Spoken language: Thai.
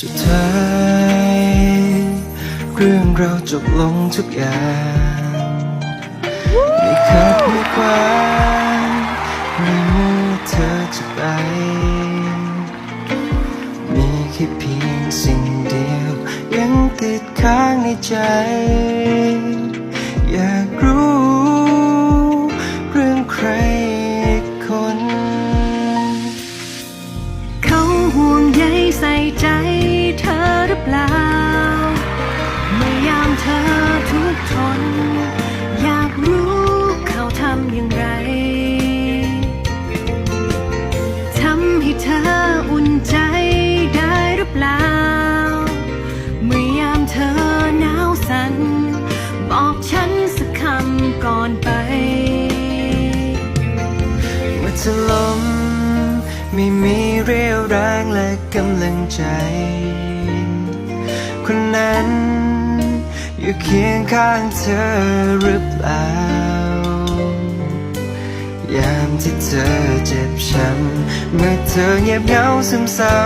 สุดท้าย เรื่องเราจบลงทุกอย่างไม่ขาดไม่กว่าในเมื่อเธอจะไป มีแค่เพียงสิ่งเดียว ยังติดค้างในใจ อยากรู้ เรื่องใครอีกคน เขาห่วงใยใส่ใจ ให้เธออุ่นใจได้หรือเปล่า เมื่อยามเธอหนาวสัน่นบอกฉันสักคำก่อนไป เมื่อเธอล้มไม่มีเรี่ยวแรงและกำลังใจ คนนั้นอยู่เคียงข้างเธอหรือเปล่า ที่เธอเจ็บช้ำเมื่อเธอเงียบเหงาซึมเศร้า